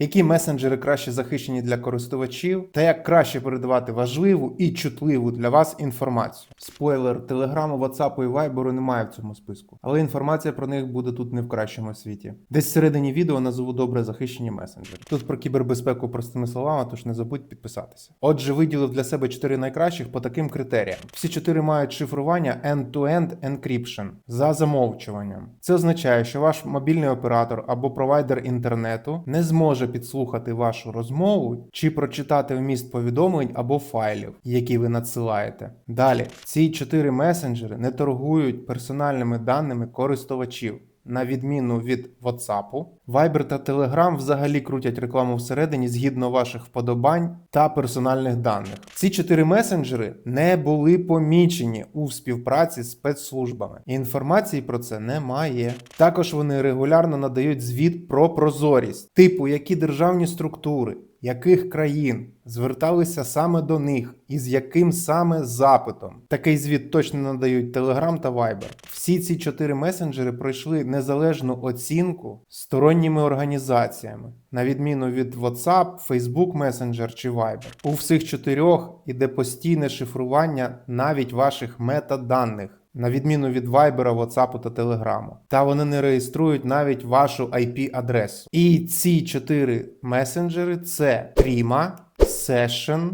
які месенджери краще захищені для користувачів, та як краще передавати важливу і чутливу для вас інформацію. Спойлер, телеграму, WhatsApp і Viber немає в цьому списку, але інформація про них буде тут не в кращому світі. Десь всередині відео назову добре захищені месенджери. Тут про кібербезпеку простими словами, тож не забудь підписатися. Отже, виділив для себе чотири найкращих по таким критеріям. Всі чотири мають шифрування end-to-end encryption за замовчуванням. Це означає, що ваш мобільний оператор або провайдер інтернету не зможе підслухати вашу розмову чи прочитати вміст повідомлень або файлів, які ви надсилаєте. Далі, ці чотири месенджери не торгують персональними даними користувачів. На відміну від WhatsApp, Viber та Telegram взагалі крутять рекламу всередині згідно ваших вподобань та персональних даних. Ці чотири месенджери не були помічені у співпраці з спецслужбами. Інформації про це немає. Також вони регулярно надають звіт про прозорість, типу які державні структури. Яких країн зверталися саме до них і з яким саме запитом? Такий звіт точно надають Telegram та Viber. Всі ці чотири месенджери пройшли незалежну оцінку сторонніми організаціями, на відміну від WhatsApp, Facebook Messenger чи Viber. У всіх чотирьох іде постійне шифрування навіть ваших метаданих. На відміну від Viber, WhatsApp та Telegram. Та вони не реєструють навіть вашу IP-адресу. І ці чотири месенджери це Prima, Session,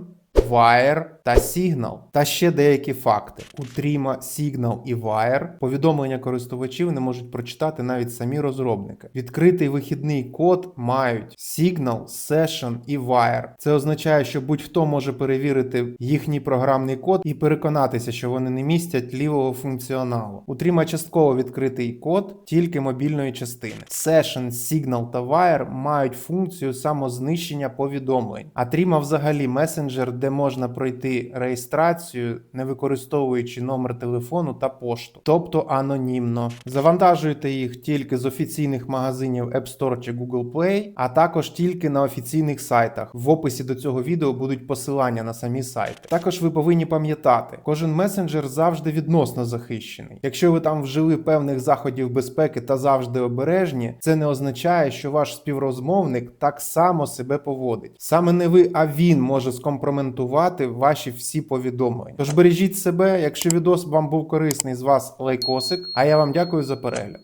Wire та Signal. Та ще деякі факти. У Trima, Signal і Wire повідомлення користувачів не можуть прочитати навіть самі розробники. Відкритий вихідний код мають Signal, Session і Wire. Це означає, що будь-хто може перевірити їхній програмний код і переконатися, що вони не містять лівого функціоналу. У частково відкритий код тільки мобільної частини. Session, Signal та Wire мають функцію самознищення повідомлень. А Trima взагалі месенджер, де можна пройти реєстрацію, не використовуючи номер телефону та пошту, тобто анонімно. Завантажуйте їх тільки з офіційних магазинів App Store чи Google Play, а також тільки на офіційних сайтах. В описі до цього відео будуть посилання на самі сайти. Також ви повинні пам'ятати, кожен месенджер завжди відносно захищений. Якщо ви там вжили певних заходів безпеки та завжди обережні, це не означає, що ваш співрозмовник так само себе поводить. Саме не ви, а він може скомпроментувати ваші всі повідомлення. Тож бережіть себе, якщо відос вам був корисний з вас лайкосик, а я вам дякую за перегляд.